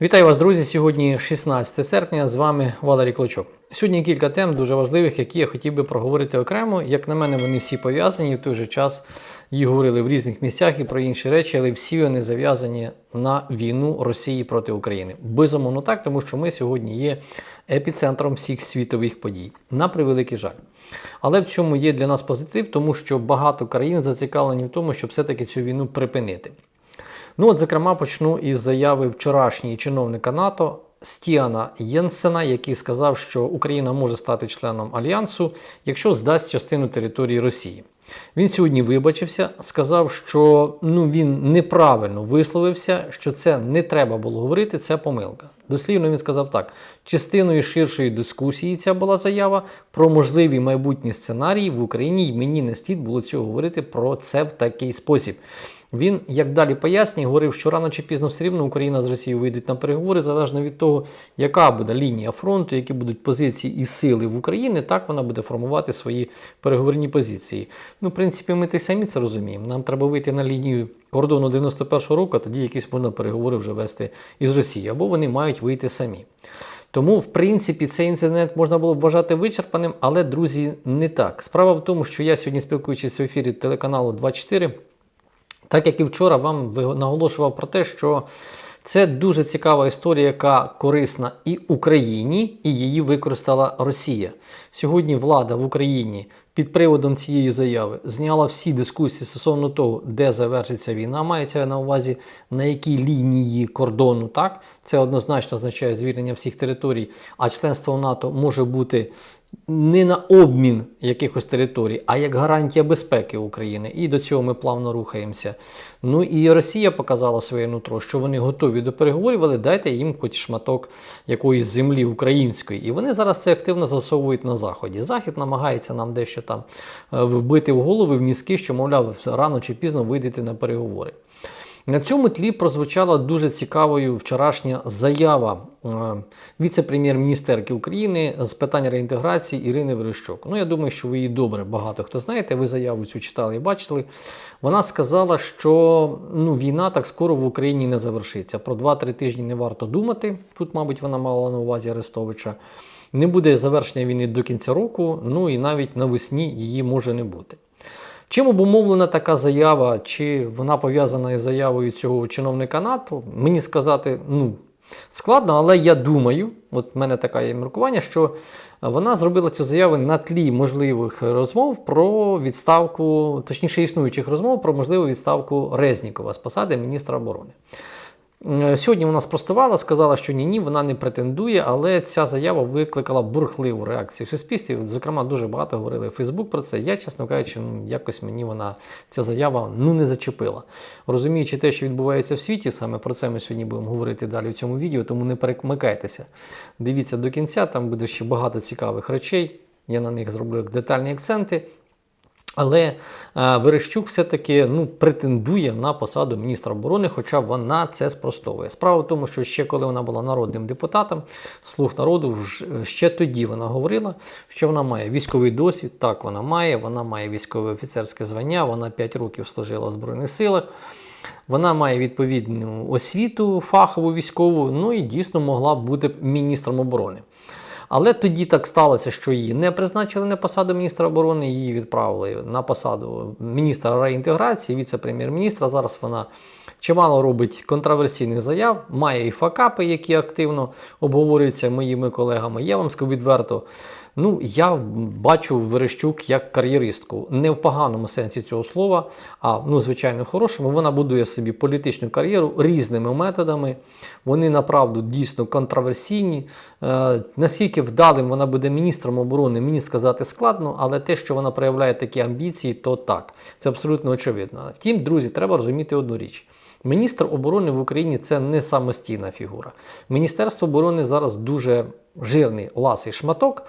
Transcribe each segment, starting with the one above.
Вітаю вас, друзі! Сьогодні 16 серпня. З вами Валерій Клочок. Сьогодні кілька тем дуже важливих, які я хотів би проговорити окремо. Як на мене, вони всі пов'язані. В той же час їх говорили в різних місцях і про інші речі, але всі вони зав'язані на війну Росії проти України. Безумовно так, тому що ми сьогодні є епіцентром всіх світових подій. На превеликий жаль. Але в цьому є для нас позитив, тому що багато країн зацікавлені в тому, щоб все-таки цю війну припинити. Ну, от, зокрема, почну із заяви вчорашньої чиновника НАТО Стіана Єнсена, який сказав, що Україна може стати членом альянсу, якщо здасть частину території Росії. Він сьогодні вибачився, сказав, що ну, він неправильно висловився, що це не треба було говорити, це помилка. Дослівно він сказав так: частиною ширшої дискусії ця була заява про можливі майбутні сценарії в Україні, і мені не слід було цього говорити про це в такий спосіб. Він, як далі пояснює, говорив, що рано чи пізно все рівно Україна з Росією вийдуть на переговори, залежно від того, яка буде лінія фронту, які будуть позиції і сили в Україні, так вона буде формувати свої переговорні позиції. Ну, в принципі, ми те самі це розуміємо. Нам треба вийти на лінію кордону 91-го року, а тоді якісь можна переговори вже вести із Росією, або вони мають вийти самі. Тому, в принципі, цей інцидент можна було б вважати вичерпаним, але, друзі, не так. Справа в тому, що я сьогодні спілкуючись в ефірі телеканалу 24. Так як і вчора вам наголошував про те, що це дуже цікава історія, яка корисна і Україні, і її використала Росія. Сьогодні влада в Україні під приводом цієї заяви зняла всі дискусії стосовно того, де завершиться війна, мається на увазі на якій лінії кордону. Так, це однозначно означає звільнення всіх територій, а членство в НАТО може бути не на обмін якихось територій, а як гарантія безпеки України. І до цього ми плавно рухаємося. Ну і Росія показала своє нутро, що вони готові до переговорів, але дайте їм хоч шматок якоїсь землі української. І вони зараз це активно засовують на Заході. Захід намагається нам дещо там е, вбити в голови в мізки, що, мовляв, рано чи пізно вийдете на переговори. На цьому тлі прозвучала дуже цікавою вчорашня заява е, віце-прем'єр-міністерки України з питань реінтеграції Ірини Верещук. Ну, я думаю, що ви її добре багато хто знаєте. Ви заяву цю читали і бачили. Вона сказала, що ну, війна так скоро в Україні не завершиться. Про 2-3 тижні не варто думати. Тут, мабуть, вона мала на увазі Арестовича. Не буде завершення війни до кінця року, ну і навіть навесні її може не бути. Чим обумовлена така заява, чи вона пов'язана із заявою цього чиновника НАТО, мені сказати ну, складно, але я думаю, от в мене таке є міркування, що вона зробила цю заяву на тлі можливих розмов про відставку, точніше існуючих розмов про можливу відставку Резнікова з посади міністра оборони. Е, сьогодні вона спростувала, сказала, що ні, ні, вона не претендує, але ця заява викликала бурхливу реакцію в суспільстві. Зокрема, дуже багато говорили в Фейсбук про це. Я, чесно кажучи, якось мені вона ця заява ну не зачепила. Розуміючи те, що відбувається в світі, саме про це ми сьогодні будемо говорити далі в цьому відео, тому не перемикайтеся. Дивіться до кінця, там буде ще багато цікавих речей. Я на них зроблю детальні акценти. Але е, Верещук все-таки ну, претендує на посаду міністра оборони, хоча вона це спростовує. Справа в тому, що ще коли вона була народним депутатом, слуг народу, ще тоді вона говорила, що вона має військовий досвід. Так, вона має, вона має військове офіцерське звання, вона 5 років служила в Збройних силах. Вона має відповідну освіту фахову військову, ну і дійсно могла б бути міністром оборони. Але тоді так сталося, що її не призначили на посаду міністра оборони, її відправили на посаду міністра реінтеграції, віце-прем'єр-міністра. Зараз вона чимало робить контроверсійних заяв, має і факапи, які активно обговорюються моїми колегами. Я вам скажу відверто. Ну, я бачу Верещук як кар'єристку. Не в поганому сенсі цього слова, а ну, звичайно, хорошому. Вона будує собі політичну кар'єру різними методами. Вони направду дійсно контроверсійні. Е, наскільки вдалим вона буде міністром оборони, мені сказати складно, але те, що вона проявляє такі амбіції, то так. Це абсолютно очевидно. Втім, друзі, треба розуміти одну річ. Міністр оборони в Україні це не самостійна фігура. Міністерство оборони зараз дуже жирний ласий шматок.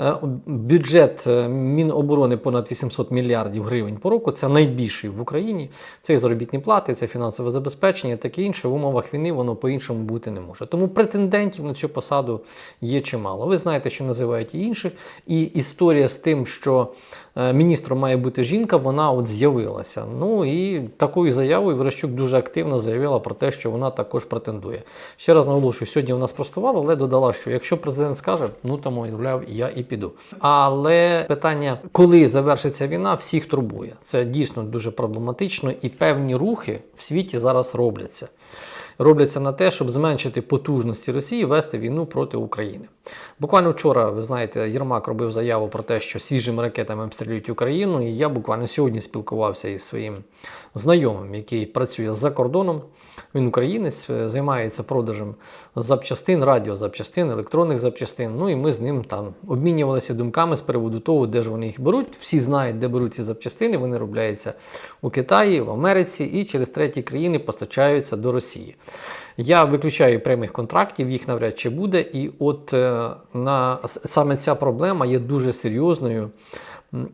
Е, Бюджет е, Міноборони понад 800 мільярдів гривень по року. Це найбільший в Україні. Це і заробітні плати, це фінансове забезпечення, таке інше. В умовах війни воно по-іншому бути не може. Тому претендентів на цю посаду є чимало. Ви знаєте, що називають і інших. І історія з тим, що е, міністром має бути жінка, вона от з'явилася. Ну і такою заявою Верещук дуже активно заявила про те, що вона також претендує. Ще раз наголошую, сьогодні вона спростувала, але додала, що якщо президент скаже, ну то мовляв, я і піду. Але питання, коли завершиться війна, всіх турбує. Це дійсно дуже проблематично, і певні рухи в світі зараз робляться. Робляться на те, щоб зменшити потужності Росії вести війну проти України. Буквально вчора, ви знаєте, Єрмак робив заяву про те, що свіжими ракетами обстрілюють Україну. І я буквально сьогодні спілкувався із своїм знайомим, який працює за кордоном. Він українець, е, займається продажем запчастин, радіозапчастин, електронних запчастин. Ну і ми з ним там обмінювалися думками з приводу того, де ж вони їх беруть. Всі знають, де беруть ці запчастини. Вони робляються у Китаї, в Америці і через треті країни постачаються до Росії. Я виключаю прямих контрактів, їх навряд чи буде. І от е, на саме ця проблема є дуже серйозною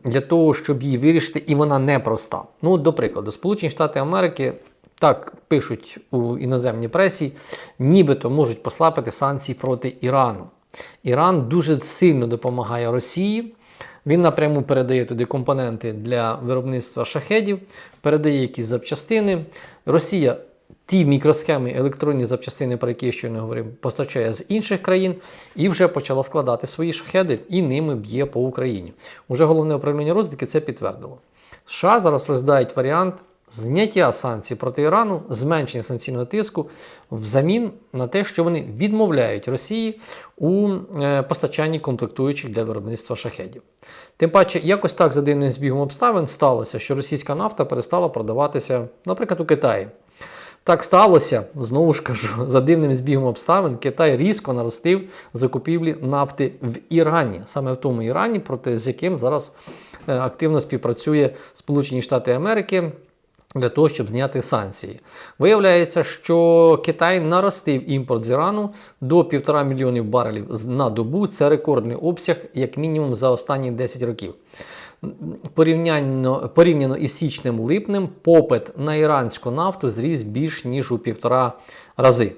для того, щоб її вирішити, і вона непроста. Ну, до прикладу, Сполучені Штати Америки. Так пишуть у іноземній пресі, нібито можуть послабити санкції проти Ірану. Іран дуже сильно допомагає Росії. Він напряму передає туди компоненти для виробництва шахедів, передає якісь запчастини. Росія ті мікросхеми, електронні запчастини, про які я щойно говорив, постачає з інших країн і вже почала складати свої шахеди і ними б'є по Україні. Уже головне управління розвідки це підтвердило. США зараз розглядають варіант зняття санкцій проти Ірану, зменшення санкційного тиску взамін на те, що вони відмовляють Росії у е, постачанні комплектуючих для виробництва шахедів. Тим паче, якось так за дивним збігом обставин сталося, що російська нафта перестала продаватися, наприклад, у Китаї. Так сталося, знову ж кажу, за дивним збігом обставин Китай різко наростив закупівлі нафти в Ірані, саме в тому Ірані, проти з яким зараз е, активно співпрацює Сполучені Штати Америки. Для того, щоб зняти санкції. Виявляється, що Китай наростив імпорт з Ірану до 1,5 мільйонів барелів на добу. Це рекордний обсяг, як мінімум, за останні 10 років. Порівняно, порівняно із січнем-липнем, попит на іранську нафту зріс більш ніж у півтора рази.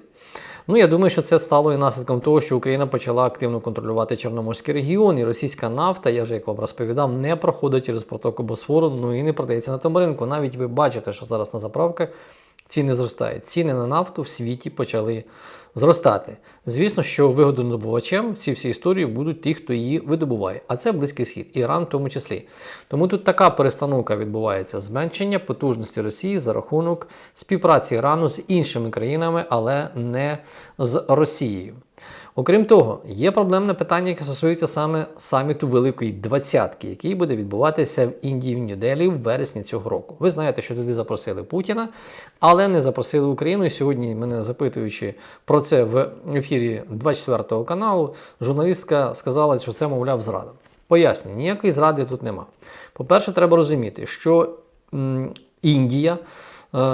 Ну, я думаю, що це стало і наслідком того, що Україна почала активно контролювати Чорноморський регіон, і російська нафта, я вже як вам розповідав, не проходить через протоку Босфору, ну і не продається на тому ринку. Навіть ви бачите, що зараз на заправках ціни зростають. Ціни на нафту в світі почали зростати. Звісно, що вигодонабувачем в всі всій історії будуть ті, хто її видобуває, а це Близький Схід, Іран в тому числі. Тому тут така перестановка відбувається: зменшення потужності Росії за рахунок співпраці Ірану з іншими країнами, але не з Росією. Окрім того, є проблемне питання, яке стосується саме саміту Великої Двадцятки, який буде відбуватися в Індії в Нью-Делі в вересні цього року. Ви знаєте, що туди запросили Путіна, але не запросили Україну. І сьогодні мене запитуючи про це в ефірі 24 каналу, журналістка сказала, що це, мовляв, зрада. Пояснюю, ніякої зради тут нема. По-перше, треба розуміти, що м, Індія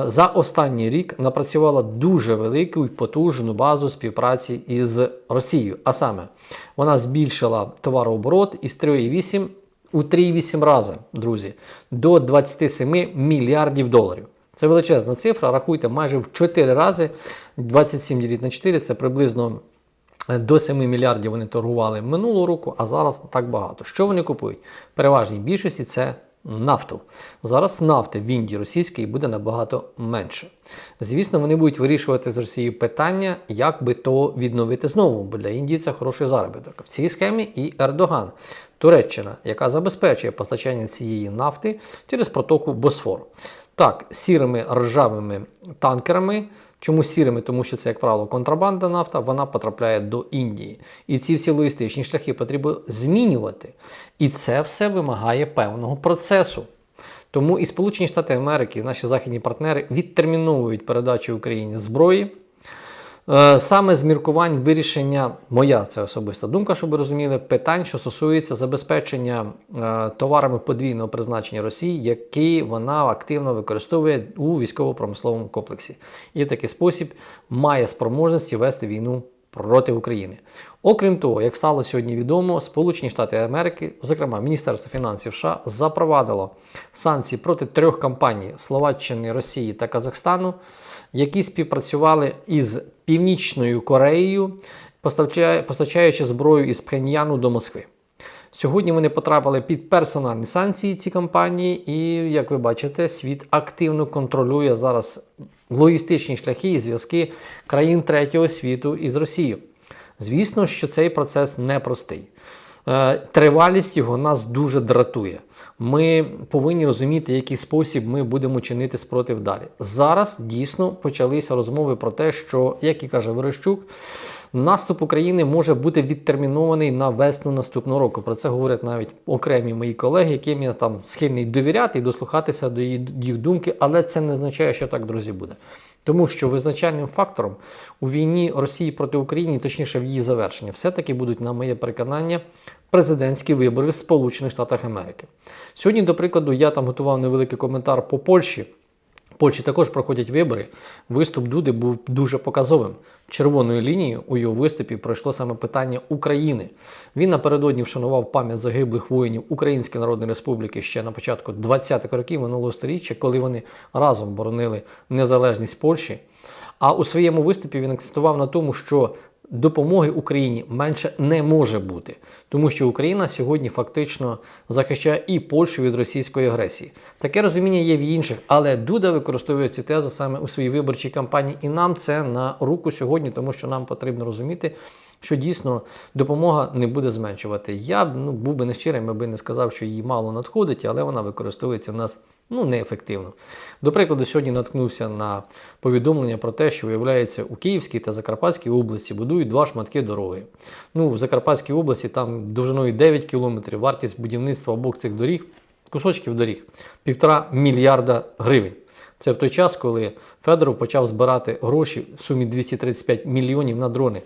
за останній рік напрацювала дуже велику і потужну базу співпраці із Росією. А саме, вона збільшила товарооборот із 3,8 у 3,8 рази, друзі, до 27 мільярдів доларів. Це величезна цифра, рахуйте, майже в 4 рази 27 діліть на 4 це приблизно до 7 мільярдів вони торгували минулого року, а зараз так багато. Що вони купують? Переважній більшості це нафту. Зараз нафти в Індії російської буде набагато менше. Звісно, вони будуть вирішувати з Росією питання, як би то відновити знову, бо для Індії це хороший заробіток. В цій схемі і Ердоган, Туреччина, яка забезпечує постачання цієї нафти через протоку Босфору. Так, сірими ржавими танкерами. Чому сірими? Тому що це, як правило, контрабанда нафта, вона потрапляє до Індії. І ці всі логістичні шляхи потрібно змінювати. І це все вимагає певного процесу. Тому і Сполучені Штати Америки, наші західні партнери відтерміновують передачу Україні зброї. Е, Саме з міркувань вирішення, моя це особиста думка, щоб ви розуміли, питань, що стосується забезпечення е, товарами подвійного призначення Росії, які вона активно використовує у військово-промисловому комплексі, і в такий спосіб має спроможності вести війну проти України. Окрім того, як стало сьогодні відомо, Сполучені Штати Америки, зокрема Міністерство фінансів США, запровадило санкції проти трьох компаній Словаччини, Росії та Казахстану, які співпрацювали із Північною Кореєю, постачаючи зброю із Пхеньяну до Москви. Сьогодні вони потрапили під персональні санкції ці компанії, і як ви бачите, світ активно контролює зараз логістичні шляхи і зв'язки країн третього світу із Росією. Звісно, що цей процес непростий. Е, Тривалість його нас дуже дратує. Ми повинні розуміти, який спосіб ми будемо чинити спротив далі. Зараз дійсно почалися розмови про те, що, як і каже Верещук, наступ України може бути відтермінований на весну наступного року. Про це говорять навіть окремі мої колеги, яким я там схильний довіряти і дослухатися до їх думки, але це не означає, що так, друзі, буде. Тому що визначальним фактором у війні Росії проти України, точніше в її завершенні, все-таки будуть, на моє переконання, президентські вибори в Сполучених Штатах Америки. Сьогодні, до прикладу, я там готував невеликий коментар по Польщі. В Польщі також проходять вибори. Виступ Дуди був дуже показовим. Червоною лінією у його виступі пройшло саме питання України. Він напередодні вшанував пам'ять загиблих воїнів Української Народної Республіки ще на початку 20-х років минулого століття, коли вони разом боронили незалежність Польщі. А у своєму виступі він акцентував на тому, що допомоги Україні менше не може бути, тому що Україна сьогодні фактично захищає і Польщу від російської агресії. Таке розуміння є в інших, але Дуда використовує цю тезу саме у своїй виборчій кампанії, і нам це на руку сьогодні, тому що нам потрібно розуміти. Що дійсно допомога не буде зменшувати. Я б ну, був би нещирим, аби не сказав, що її мало надходить, але вона використовується в нас ну, неефективно. До прикладу, сьогодні наткнувся на повідомлення про те, що виявляється у Київській та Закарпатській області будують два шматки дороги. Ну, в Закарпатській області там довжиною 9 кілометрів, вартість будівництва обох цих доріг, кусочків доріг, півтора мільярда гривень. Це в той час, коли Федоров почав збирати гроші в сумі 235 мільйонів на дрони,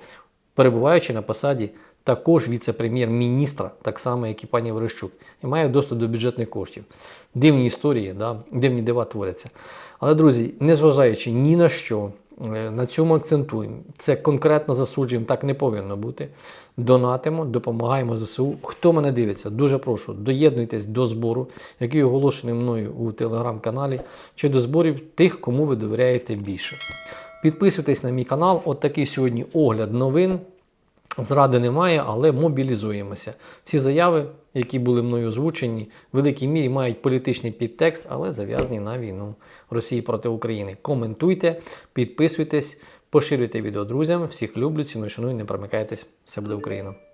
перебуваючи на посаді також віце-прем'єр-міністра, так само, як і пані Верещук, і має доступ до бюджетних коштів. Дивні історії, да? дивні дива творяться. Але, друзі, незважаючи ні на що, е, на цьому акцентуємо. Це конкретно засуджуємо, так не повинно бути. Донатимо, допомагаємо ЗСУ. Хто мене дивиться, дуже прошу, доєднуйтесь до збору, який оголошений мною у телеграм-каналі, чи до зборів тих, кому ви довіряєте більше. Підписуйтесь на мій канал. От такий сьогодні огляд новин. Зради немає, але мобілізуємося. Всі заяви, які були мною озвучені, в великій мірі мають політичний підтекст, але зав'язані на війну Росії проти України. Коментуйте, підписуйтесь, поширюйте відео друзям. Всіх люблю, ціную, шаную, не промикайтесь. Все буде Україна!